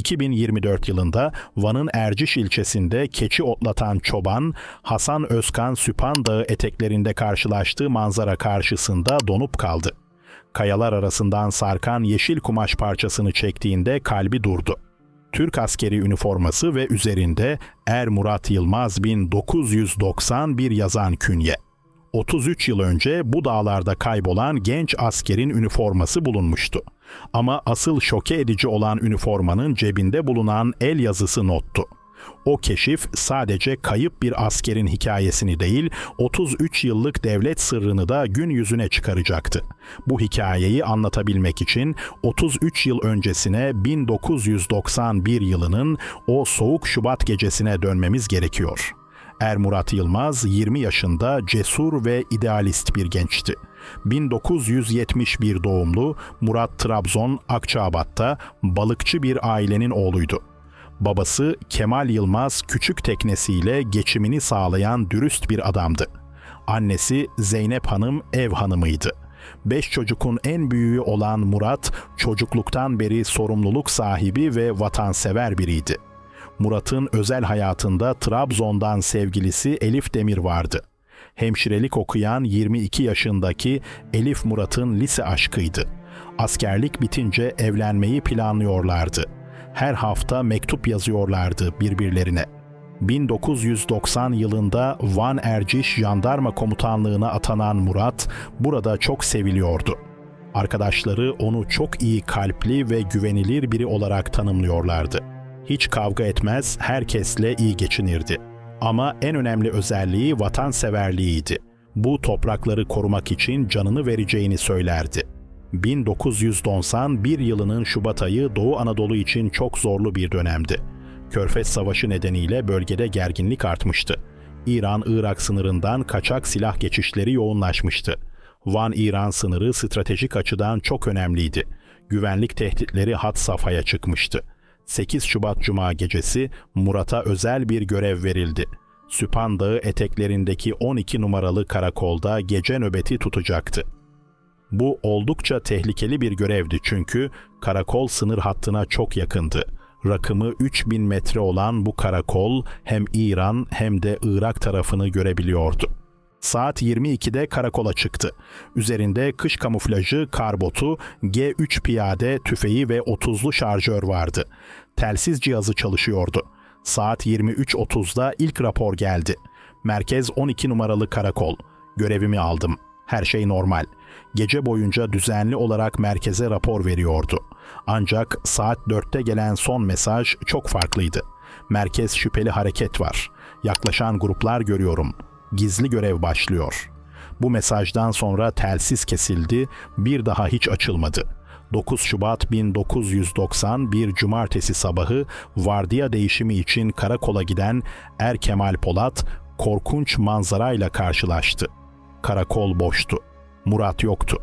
2024 yılında Van'ın Erciş ilçesinde keçi otlatan çoban Hasan Özkan Süphan Dağı eteklerinde karşılaştığı manzara karşısında donup kaldı. Kayalar arasından sarkan yeşil kumaş parçasını çektiğinde kalbi durdu. Türk askeri üniforması ve üzerinde Er Murat Yılmaz 1991 yazan künye. 33 yıl önce bu dağlarda kaybolan genç askerin üniforması bulunmuştu. Ama asıl şoke edici olan üniformanın cebinde bulunan el yazısı nottu. O keşif sadece kayıp bir askerin hikayesini değil, 33 yıllık devlet sırrını da gün yüzüne çıkaracaktı. Bu hikayeyi anlatabilmek için 33 yıl öncesine 1991 yılının o soğuk Şubat gecesine dönmemiz gerekiyor. Er Murat Yılmaz 20 yaşında cesur ve idealist bir gençti. 1971 doğumlu Murat Trabzon Akçabat'ta balıkçı bir ailenin oğluydu. Babası Kemal Yılmaz küçük teknesiyle geçimini sağlayan dürüst bir adamdı. Annesi Zeynep Hanım ev hanımıydı. Beş çocukun en büyüğü olan Murat, çocukluktan beri sorumluluk sahibi ve vatansever biriydi. Murat'ın özel hayatında Trabzon'dan sevgilisi Elif Demir vardı. Hemşirelik okuyan 22 yaşındaki Elif Murat'ın lise aşkıydı. Askerlik bitince evlenmeyi planlıyorlardı. Her hafta mektup yazıyorlardı birbirlerine. 1990 yılında Van Erciş Jandarma Komutanlığı'na atanan Murat burada çok seviliyordu. Arkadaşları onu çok iyi kalpli ve güvenilir biri olarak tanımlıyorlardı. Hiç kavga etmez, herkesle iyi geçinirdi. Ama en önemli özelliği vatanseverliğiydi. Bu toprakları korumak için canını vereceğini söylerdi. 1991 yılının Şubat ayı Doğu Anadolu için çok zorlu bir dönemdi. Körfez Savaşı nedeniyle bölgede gerginlik artmıştı. İran-Irak sınırından kaçak silah geçişleri yoğunlaşmıştı. Van-İran sınırı stratejik açıdan çok önemliydi. Güvenlik tehditleri had safhaya çıkmıştı. 8 Şubat Cuma gecesi Murat'a özel bir görev verildi. Süphan Dağı eteklerindeki 12 numaralı karakolda gece nöbeti tutacaktı. Bu oldukça tehlikeli bir görevdi çünkü karakol sınır hattına çok yakındı. Rakımı 3000 metre olan bu karakol hem İran hem de Irak tarafını görebiliyordu. Saat 22'de karakola çıktı. Üzerinde kış kamuflajı, karbotu, G3 piyade, tüfeği ve 30'lu şarjör vardı. Telsiz cihazı çalışıyordu. Saat 23.30'da ilk rapor geldi. Merkez 12 numaralı karakol. Görevimi aldım. Her şey normal. Gece boyunca düzenli olarak merkeze rapor veriyordu. Ancak saat 4'te gelen son mesaj çok farklıydı. Merkez şüpheli hareket var. Yaklaşan gruplar görüyorum. Gizli görev başlıyor. Bu mesajdan sonra telsiz kesildi, bir daha hiç açılmadı. 9 Şubat 1991 Cumartesi sabahı vardiya değişimi için karakola giden Er Kemal Polat korkunç manzarayla karşılaştı. Karakol boştu. Murat yoktu.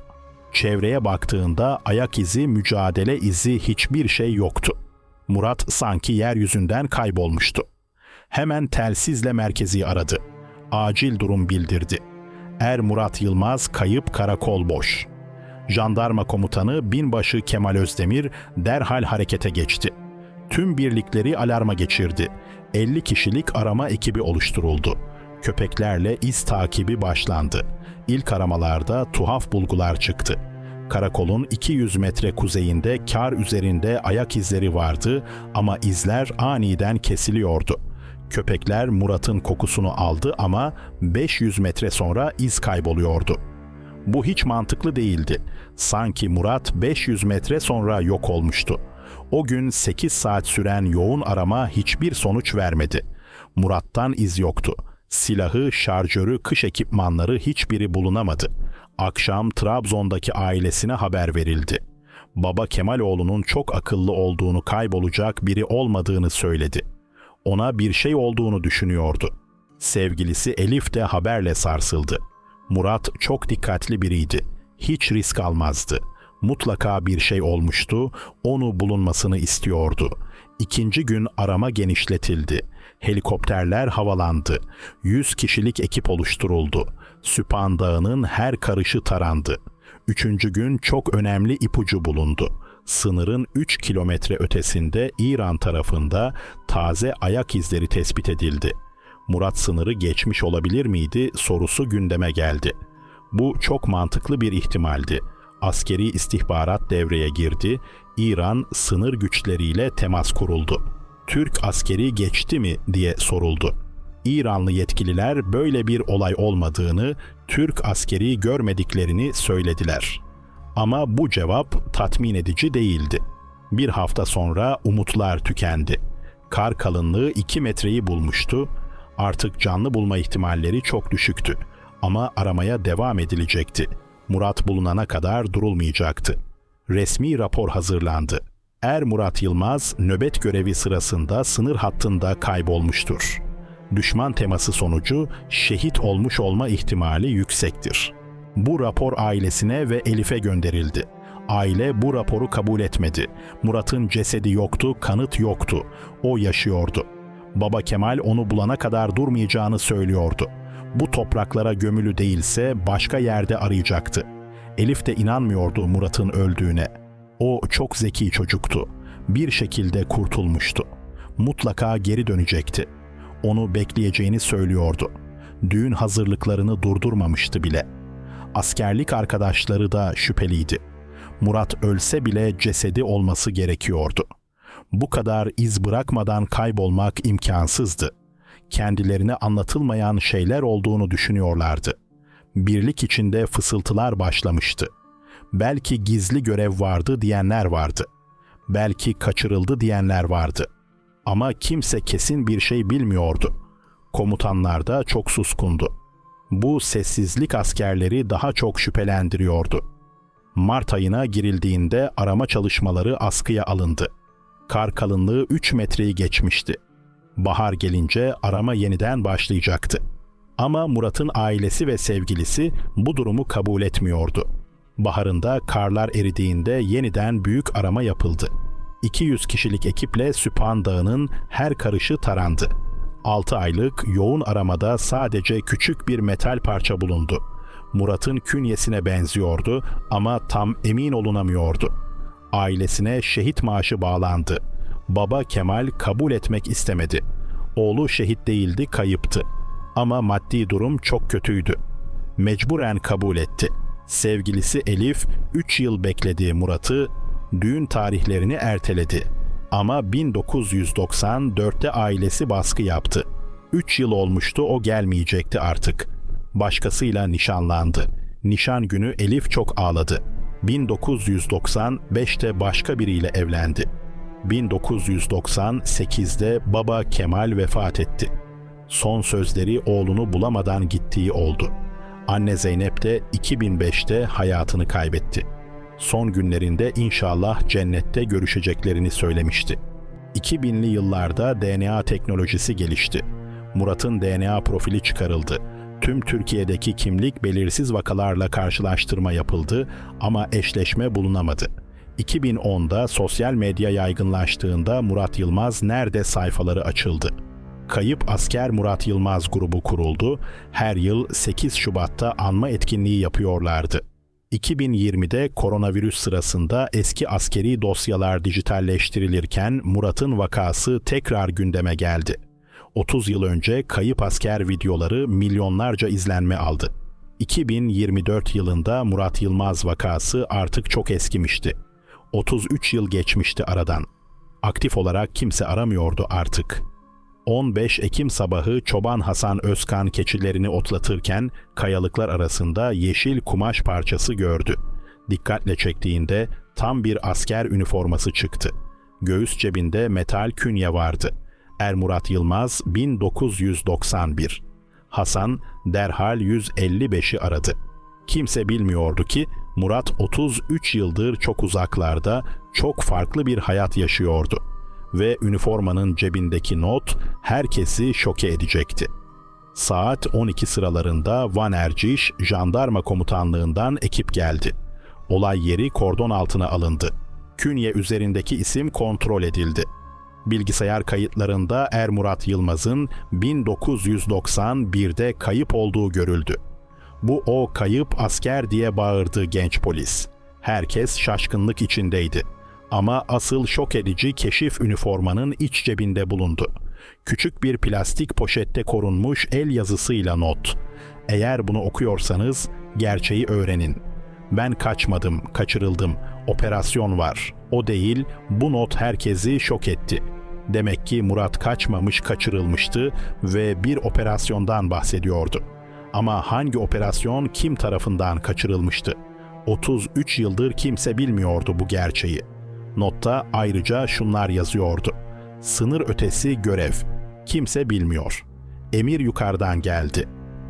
Çevreye baktığında ayak izi, mücadele izi hiçbir şey yoktu. Murat sanki yeryüzünden kaybolmuştu. Hemen telsizle merkezi aradı. Acil durum bildirdi. Er Murat Yılmaz kayıp karakol boş. Jandarma komutanı binbaşı Kemal Özdemir derhal harekete geçti. Tüm birlikleri alarma geçirdi. 50 kişilik arama ekibi oluşturuldu. Köpeklerle iz takibi başlandı. İlk aramalarda tuhaf bulgular çıktı. Karakolun 200 metre kuzeyinde kar üzerinde ayak izleri vardı ama izler aniden kesiliyordu. Köpekler Murat'ın kokusunu aldı ama 500 metre sonra iz kayboluyordu. Bu hiç mantıklı değildi. Sanki Murat 500 metre sonra yok olmuştu. O gün 8 saat süren yoğun arama hiçbir sonuç vermedi. Murat'tan iz yoktu. Silahı, şarjörü, kış ekipmanları hiçbiri bulunamadı. Akşam Trabzon'daki ailesine haber verildi. Baba Kemaloğlu'nun çok akıllı olduğunu kaybolacak biri olmadığını söyledi. Ona bir şey olduğunu düşünüyordu. Sevgilisi Elif de haberle sarsıldı. Murat çok dikkatli biriydi. Hiç risk almazdı. Mutlaka bir şey olmuştu, onu bulunmasını istiyordu. İkinci gün arama genişletildi. Helikopterler havalandı. 100 kişilik ekip oluşturuldu. Süphan Dağı'nın her karışı tarandı. Üçüncü gün çok önemli ipucu bulundu. Sınırın 3 kilometre ötesinde İran tarafında taze ayak izleri tespit edildi. Murat sınırı geçmiş olabilir miydi sorusu gündeme geldi. Bu çok mantıklı bir ihtimaldi. Askeri istihbarat devreye girdi. İran sınır güçleriyle temas kuruldu. Türk askeri geçti mi diye soruldu. İranlı yetkililer böyle bir olay olmadığını, Türk askeri görmediklerini söylediler. Ama bu cevap tatmin edici değildi. Bir hafta sonra umutlar tükendi. Kar kalınlığı 2 metreyi bulmuştu. Artık canlı bulma ihtimalleri çok düşüktü. Ama aramaya devam edilecekti. Murat bulunana kadar durulmayacaktı. Resmi rapor hazırlandı. Er Murat Yılmaz nöbet görevi sırasında sınır hattında kaybolmuştur. Düşman teması sonucu şehit olmuş olma ihtimali yüksektir. Bu rapor ailesine ve Elif'e gönderildi. Aile bu raporu kabul etmedi. Murat'ın cesedi yoktu, kanıt yoktu. O yaşıyordu. Baba Kemal onu bulana kadar durmayacağını söylüyordu. Bu topraklara gömülü değilse başka yerde arayacaktı. Elif de inanmıyordu Murat'ın öldüğüne. O çok zeki çocuktu. Bir şekilde kurtulmuştu. Mutlaka geri dönecekti. Onu bekleyeceğini söylüyordu. Düğün hazırlıklarını durdurmamıştı bile. Askerlik arkadaşları da şüpheliydi. Murat ölse bile cesedi olması gerekiyordu. Bu kadar iz bırakmadan kaybolmak imkansızdı. Kendilerine anlatılmayan şeyler olduğunu düşünüyorlardı. Birlik içinde fısıltılar başlamıştı. Belki gizli görev vardı diyenler vardı. Belki kaçırıldı diyenler vardı. Ama kimse kesin bir şey bilmiyordu. Komutanlar da çok suskundu. Bu sessizlik askerleri daha çok şüphelendiriyordu. Mart ayına girildiğinde arama çalışmaları askıya alındı. Kar kalınlığı 3 metreyi geçmişti. Bahar gelince arama yeniden başlayacaktı. Ama Murat'ın ailesi ve sevgilisi bu durumu kabul etmiyordu. Baharında karlar eridiğinde yeniden büyük arama yapıldı. 200 kişilik ekiple Süphan Dağı'nın her karışı tarandı. 6 aylık yoğun aramada sadece küçük bir metal parça bulundu. Murat'ın künyesine benziyordu ama tam emin olunamıyordu. Ailesine şehit maaşı bağlandı. Baba Kemal kabul etmek istemedi. Oğlu şehit değildi, kayıptı. Ama maddi durum çok kötüydü. Mecburen kabul etti. Sevgilisi Elif 3 yıl beklediği Murat'ı düğün tarihlerini erteledi. Ama 1994'te ailesi baskı yaptı. 3 yıl olmuştu o gelmeyecekti artık. Başkasıyla nişanlandı. Nişan günü Elif çok ağladı. 1995'te başka biriyle evlendi. 1998'de baba Kemal vefat etti. Son sözleri oğlunu bulamadan gittiği oldu. Anne Zeynep de 2005'te hayatını kaybetti. Son günlerinde inşallah cennette görüşeceklerini söylemişti. 2000'li yıllarda DNA teknolojisi gelişti. Murat'ın DNA profili çıkarıldı. Tüm Türkiye'deki kimlik belirsiz vakalarla karşılaştırma yapıldı ama eşleşme bulunamadı. 2010'da sosyal medya yaygınlaştığında Murat Yılmaz nerede sayfaları açıldı. Kayıp Asker Murat Yılmaz grubu kuruldu. Her yıl 8 Şubat'ta anma etkinliği yapıyorlardı. 2020'de koronavirüs sırasında eski askeri dosyalar dijitalleştirilirken Murat'ın vakası tekrar gündeme geldi. 30 yıl önce kayıp asker videoları milyonlarca izlenme aldı. 2024 yılında Murat Yılmaz vakası artık çok eskimişti. 33 yıl geçmişti aradan. Aktif olarak kimse aramıyordu artık. 15 Ekim sabahı Çoban Hasan Özkan keçilerini otlatırken kayalıklar arasında yeşil kumaş parçası gördü. Dikkatle çektiğinde tam bir asker üniforması çıktı. Göğüs cebinde metal künye vardı. Ermurat Yılmaz 1991. Hasan derhal 155'i aradı. Kimse bilmiyordu ki Murat 33 yıldır çok uzaklarda, çok farklı bir hayat yaşıyordu ve üniformanın cebindeki not herkesi şoke edecekti. Saat 12 sıralarında Van Erciş Jandarma Komutanlığından ekip geldi. Olay yeri kordon altına alındı. Künye üzerindeki isim kontrol edildi. Bilgisayar kayıtlarında Er Murat Yılmaz'ın 1991'de kayıp olduğu görüldü. Bu o kayıp asker diye bağırdı genç polis. Herkes şaşkınlık içindeydi. Ama asıl şok edici keşif üniformanın iç cebinde bulundu. Küçük bir plastik poşette korunmuş el yazısıyla not. Eğer bunu okuyorsanız gerçeği öğrenin. Ben kaçmadım, kaçırıldım. Operasyon var. O değil, bu not herkesi şok etti. Demek ki Murat kaçmamış, kaçırılmıştı ve bir operasyondan bahsediyordu. Ama hangi operasyon kim tarafından kaçırılmıştı? 33 yıldır kimse bilmiyordu bu gerçeği. Notta ayrıca şunlar yazıyordu. Sınır ötesi görev. Kimse bilmiyor. Emir yukarıdan geldi.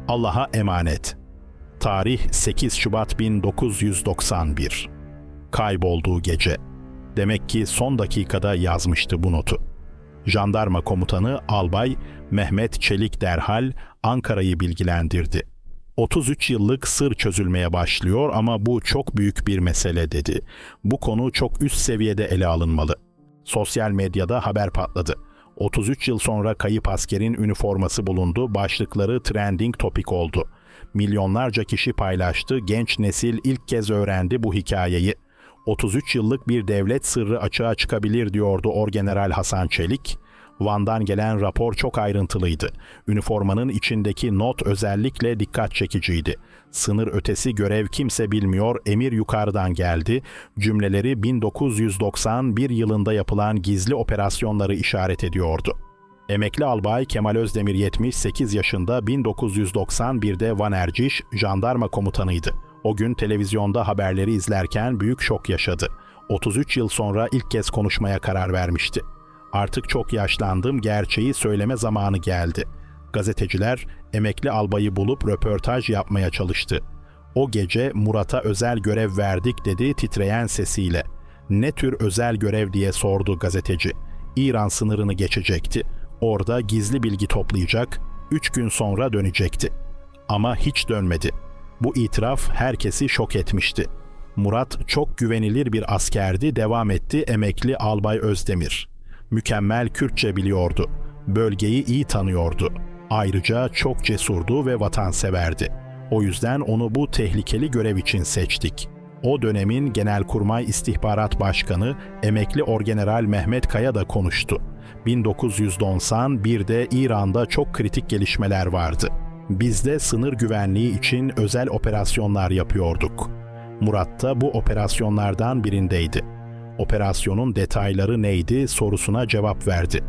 Allah'a emanet. Tarih 8 Şubat 1991. Kaybolduğu gece. Demek ki son dakikada yazmıştı bu notu. Jandarma komutanı Albay Mehmet Çelik derhal Ankara'yı bilgilendirdi. 33 yıllık sır çözülmeye başlıyor ama bu çok büyük bir mesele dedi. Bu konu çok üst seviyede ele alınmalı. Sosyal medyada haber patladı. 33 yıl sonra kayıp askerin üniforması bulundu, başlıkları trending topik oldu. Milyonlarca kişi paylaştı, genç nesil ilk kez öğrendi bu hikayeyi. 33 yıllık bir devlet sırrı açığa çıkabilir diyordu Orgeneral Hasan Çelik. Van'dan gelen rapor çok ayrıntılıydı. Üniformanın içindeki not özellikle dikkat çekiciydi. Sınır ötesi görev kimse bilmiyor, emir yukarıdan geldi. Cümleleri 1991 yılında yapılan gizli operasyonları işaret ediyordu. Emekli albay Kemal Özdemir 78 yaşında 1991'de Van Erciş jandarma komutanıydı. O gün televizyonda haberleri izlerken büyük şok yaşadı. 33 yıl sonra ilk kez konuşmaya karar vermişti. Artık çok yaşlandım, gerçeği söyleme zamanı geldi. Gazeteciler emekli albayı bulup röportaj yapmaya çalıştı. O gece Murat'a özel görev verdik dedi titreyen sesiyle. Ne tür özel görev diye sordu gazeteci. İran sınırını geçecekti. Orada gizli bilgi toplayacak, üç gün sonra dönecekti. Ama hiç dönmedi. Bu itiraf herkesi şok etmişti. Murat çok güvenilir bir askerdi, devam etti emekli Albay Özdemir. Mükemmel Kürtçe biliyordu. Bölgeyi iyi tanıyordu. Ayrıca çok cesurdu ve vatanseverdi. O yüzden onu bu tehlikeli görev için seçtik. O dönemin Genelkurmay İstihbarat Başkanı emekli Orgeneral Mehmet Kaya da konuştu. 1991'de İran'da çok kritik gelişmeler vardı. Biz de sınır güvenliği için özel operasyonlar yapıyorduk. Murat da bu operasyonlardan birindeydi. Operasyonun detayları neydi sorusuna cevap verdi.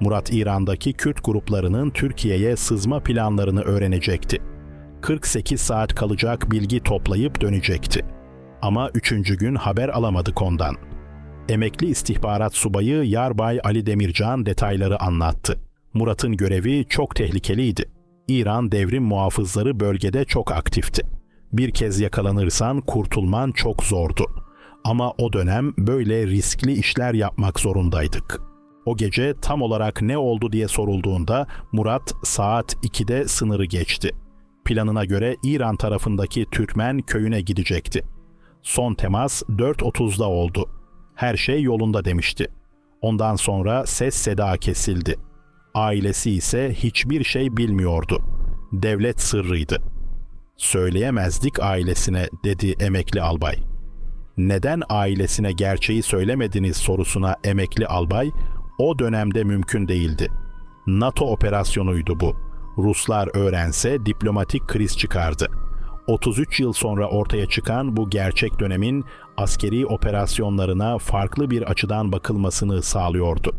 Murat İran'daki Kürt gruplarının Türkiye'ye sızma planlarını öğrenecekti. 48 saat kalacak bilgi toplayıp dönecekti. Ama üçüncü gün haber alamadık ondan. Emekli istihbarat subayı Yarbay Ali Demircan detayları anlattı. Murat'ın görevi çok tehlikeliydi. İran devrim muhafızları bölgede çok aktifti. Bir kez yakalanırsan kurtulman çok zordu. Ama o dönem böyle riskli işler yapmak zorundaydık. O gece tam olarak ne oldu diye sorulduğunda Murat saat 2'de sınırı geçti. Planına göre İran tarafındaki Türkmen köyüne gidecekti. Son temas 4.30'da oldu. Her şey yolunda demişti. Ondan sonra ses seda kesildi. Ailesi ise hiçbir şey bilmiyordu. Devlet sırrıydı. Söyleyemezdik ailesine dedi emekli albay. Neden ailesine gerçeği söylemediniz sorusuna emekli albay, o dönemde mümkün değildi. NATO operasyonuydu bu. Ruslar öğrense diplomatik kriz çıkardı. 33 yıl sonra ortaya çıkan bu gerçek dönemin askeri operasyonlarına farklı bir açıdan bakılmasını sağlıyordu.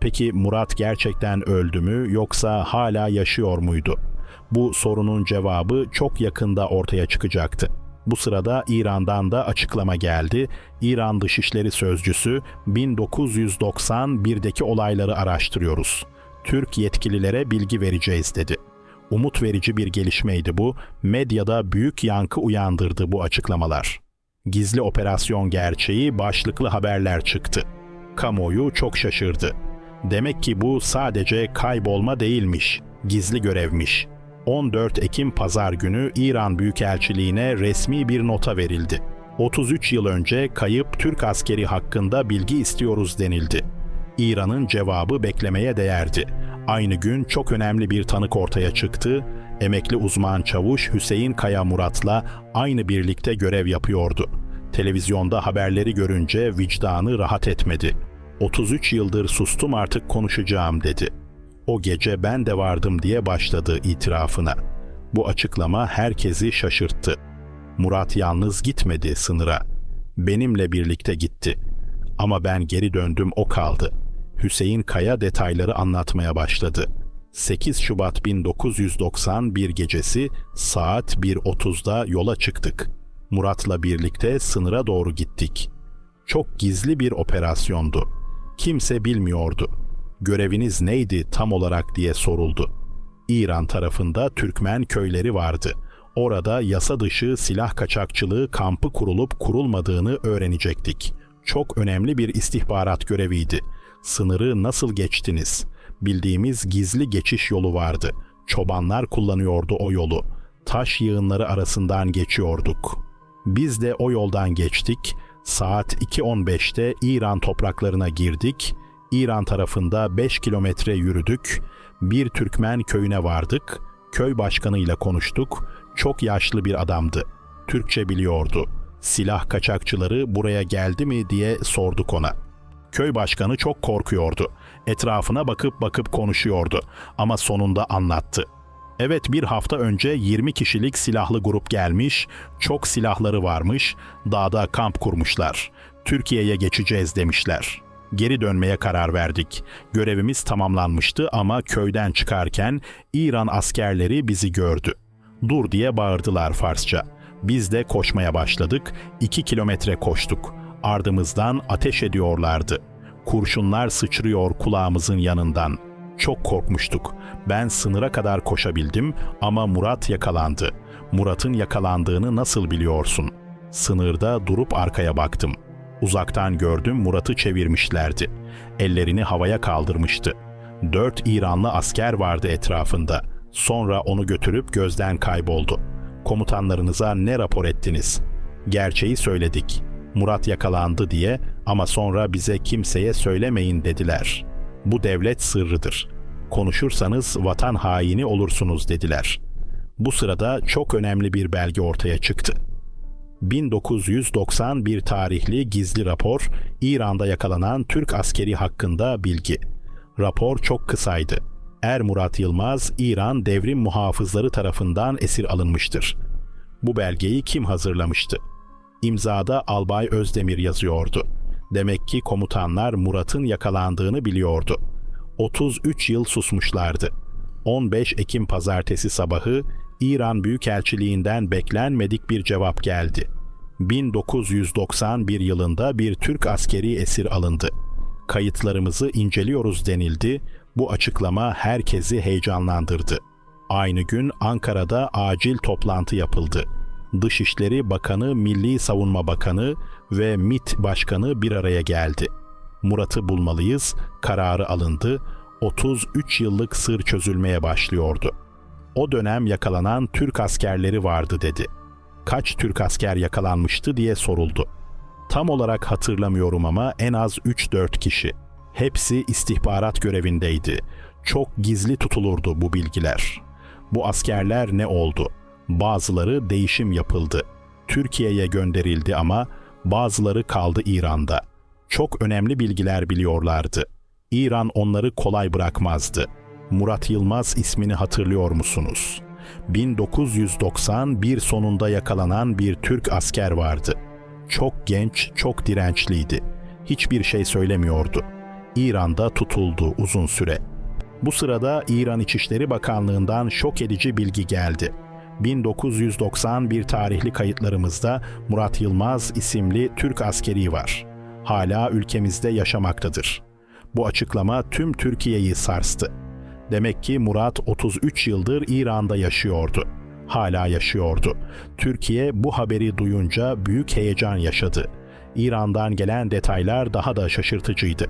Peki Murat gerçekten öldü mü yoksa hala yaşıyor muydu? Bu sorunun cevabı çok yakında ortaya çıkacaktı. Bu sırada İran'dan da açıklama geldi. İran Dışişleri Sözcüsü 1991'deki olayları araştırıyoruz. Türk yetkililere bilgi vereceğiz dedi. Umut verici bir gelişmeydi bu. Medyada büyük yankı uyandırdı bu açıklamalar. Gizli operasyon gerçeği başlıklı haberler çıktı. Kamuoyu çok şaşırdı. Demek ki bu sadece kaybolma değilmiş, gizli görevmiş. 14 Ekim pazar günü İran Büyükelçiliğine resmi bir nota verildi. 33 yıl önce kayıp Türk askeri hakkında bilgi istiyoruz denildi. İran'ın cevabı beklemeye değerdi. Aynı gün çok önemli bir tanık ortaya çıktı. Emekli uzman çavuş Hüseyin Kaya Murat'la aynı birlikte görev yapıyordu. Televizyonda haberleri görünce vicdanı rahat etmedi. 33 yıldır sustum artık konuşacağım dedi. O gece ben de vardım diye başladı itirafına. Bu açıklama herkesi şaşırttı. Murat yalnız gitmedi sınıra. Benimle birlikte gitti. Ama ben geri döndüm o kaldı. Hüseyin Kaya detayları anlatmaya başladı. 8 Şubat 1991 gecesi saat 1.30'da yola çıktık. Murat'la birlikte sınıra doğru gittik. Çok gizli bir operasyondu. Kimse bilmiyordu. Göreviniz neydi tam olarak diye soruldu. İran tarafında Türkmen köyleri vardı. Orada yasa dışı silah kaçakçılığı kampı kurulup kurulmadığını öğrenecektik. Çok önemli bir istihbarat göreviydi. Sınırı nasıl geçtiniz? Bildiğimiz gizli geçiş yolu vardı. Çobanlar kullanıyordu o yolu. Taş yığınları arasından geçiyorduk. Biz de o yoldan geçtik. Saat 2.15'te İran topraklarına girdik. İran tarafında 5 kilometre yürüdük. Bir Türkmen köyüne vardık. Köy başkanıyla konuştuk. Çok yaşlı bir adamdı. Türkçe biliyordu. Silah kaçakçıları buraya geldi mi diye sorduk ona. Köy başkanı çok korkuyordu. Etrafına bakıp bakıp konuşuyordu ama sonunda anlattı. Evet bir hafta önce 20 kişilik silahlı grup gelmiş, çok silahları varmış, dağda kamp kurmuşlar. Türkiye'ye geçeceğiz demişler. Geri dönmeye karar verdik. Görevimiz tamamlanmıştı ama köyden çıkarken İran askerleri bizi gördü. Dur diye bağırdılar Farsça. Biz de koşmaya başladık. 2 kilometre koştuk. Ardımızdan ateş ediyorlardı. Kurşunlar sıçrıyor kulağımızın yanından. Çok korkmuştuk. Ben sınıra kadar koşabildim ama Murat yakalandı. Murat'ın yakalandığını nasıl biliyorsun? Sınırda durup arkaya baktım. Uzaktan gördüm Murat'ı çevirmişlerdi. Ellerini havaya kaldırmıştı. Dört İranlı asker vardı etrafında. Sonra onu götürüp gözden kayboldu. Komutanlarınıza ne rapor ettiniz? Gerçeği söyledik. Murat yakalandı diye ama sonra bize kimseye söylemeyin dediler. Bu devlet sırrıdır. Konuşursanız vatan haini olursunuz dediler. Bu sırada çok önemli bir belge ortaya çıktı. 1991 tarihli gizli rapor İran'da yakalanan Türk askeri hakkında bilgi. Rapor çok kısaydı. Er Murat Yılmaz İran devrim muhafızları tarafından esir alınmıştır. Bu belgeyi kim hazırlamıştı? İmzada Albay Özdemir yazıyordu. Demek ki komutanlar Murat'ın yakalandığını biliyordu. 33 yıl susmuşlardı. 15 Ekim pazartesi sabahı İran Büyükelçiliğinden beklenmedik bir cevap geldi. 1991 yılında bir Türk askeri esir alındı. Kayıtlarımızı inceliyoruz denildi. Bu açıklama herkesi heyecanlandırdı. Aynı gün Ankara'da acil toplantı yapıldı. Dışişleri Bakanı, Milli Savunma Bakanı ve MİT Başkanı bir araya geldi. Murat'ı bulmalıyız, kararı alındı. 33 yıllık sır çözülmeye başlıyordu. O dönem yakalanan Türk askerleri vardı dedi. Kaç Türk asker yakalanmıştı diye soruldu. Tam olarak hatırlamıyorum ama en az 3-4 kişi. Hepsi istihbarat görevindeydi. Çok gizli tutulurdu bu bilgiler. Bu askerler ne oldu? Bazıları değişim yapıldı. Türkiye'ye gönderildi ama bazıları kaldı İran'da. Çok önemli bilgiler biliyorlardı. İran onları kolay bırakmazdı. Murat Yılmaz ismini hatırlıyor musunuz? 1991 sonunda yakalanan bir Türk asker vardı. Çok genç, çok dirençliydi. Hiçbir şey söylemiyordu. İran'da tutuldu uzun süre. Bu sırada İran İçişleri Bakanlığı'ndan şok edici bilgi geldi. 1991 tarihli kayıtlarımızda Murat Yılmaz isimli Türk askeri var. Hala ülkemizde yaşamaktadır. Bu açıklama tüm Türkiye'yi sarstı. Demek ki Murat 33 yıldır İran'da yaşıyordu. Hala yaşıyordu. Türkiye bu haberi duyunca büyük heyecan yaşadı. İran'dan gelen detaylar daha da şaşırtıcıydı.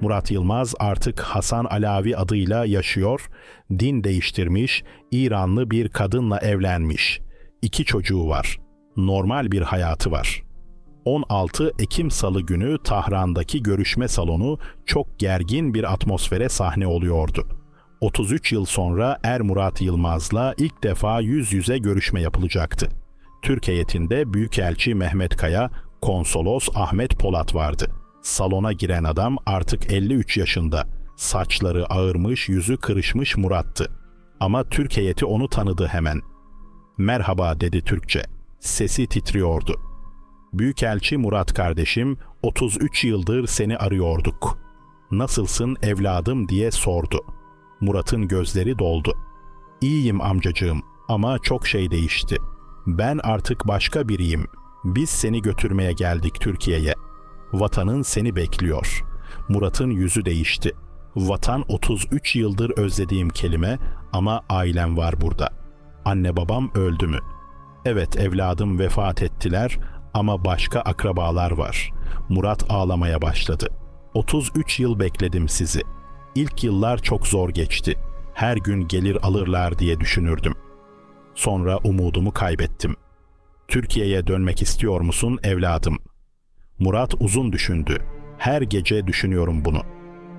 Murat Yılmaz artık Hasan Alavi adıyla yaşıyor, din değiştirmiş, İranlı bir kadınla evlenmiş. İki çocuğu var. Normal bir hayatı var. 16 Ekim Salı günü Tahran'daki görüşme salonu çok gergin bir atmosfere sahne oluyordu. 33 yıl sonra Er Murat Yılmaz'la ilk defa yüz yüze görüşme yapılacaktı. Türk heyetinde Büyükelçi Mehmet Kaya, Konsolos Ahmet Polat vardı. Salona giren adam artık 53 yaşında. Saçları ağırmış, yüzü kırışmış Murat'tı. Ama Türk heyeti onu tanıdı hemen. Merhaba dedi Türkçe. Sesi titriyordu. Büyükelçi Murat kardeşim, 33 yıldır seni arıyorduk. Nasılsın evladım diye sordu. Murat'ın gözleri doldu. İyiyim amcacığım ama çok şey değişti. Ben artık başka biriyim. Biz seni götürmeye geldik Türkiye'ye. Vatanın seni bekliyor. Murat'ın yüzü değişti. Vatan 33 yıldır özlediğim kelime ama ailem var burada. Anne babam öldü mü? Evet evladım vefat ettiler ama başka akrabalar var. Murat ağlamaya başladı. 33 yıl bekledim sizi. İlk yıllar çok zor geçti. Her gün gelir alırlar diye düşünürdüm. Sonra umudumu kaybettim. Türkiye'ye dönmek istiyor musun evladım? Murat uzun düşündü. Her gece düşünüyorum bunu.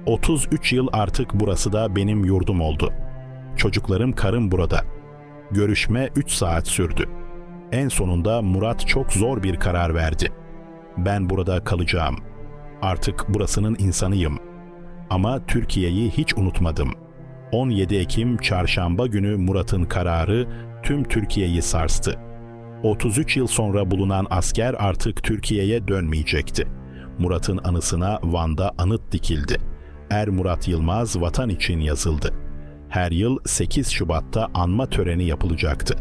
33 yıl artık burası da benim yurdum oldu. Çocuklarım karım burada. Görüşme 3 saat sürdü. En sonunda Murat çok zor bir karar verdi. Ben burada kalacağım. Artık burasının insanıyım. Ama Türkiye'yi hiç unutmadım. 17 Ekim çarşamba günü Murat'ın kararı tüm Türkiye'yi sarstı. 33 yıl sonra bulunan asker artık Türkiye'ye dönmeyecekti. Murat'ın anısına Van'da anıt dikildi. Er Murat Yılmaz vatan için yazıldı. Her yıl 8 Şubat'ta anma töreni yapılacaktı.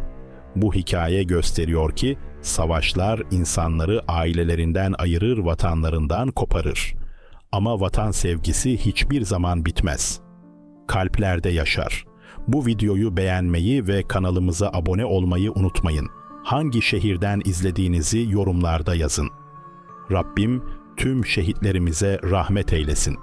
Bu hikaye gösteriyor ki savaşlar insanları ailelerinden ayırır, vatanlarından koparır. Ama vatan sevgisi hiçbir zaman bitmez. Kalplerde yaşar. Bu videoyu beğenmeyi ve kanalımıza abone olmayı unutmayın. Hangi şehirden izlediğinizi yorumlarda yazın. Rabbim tüm şehitlerimize rahmet eylesin.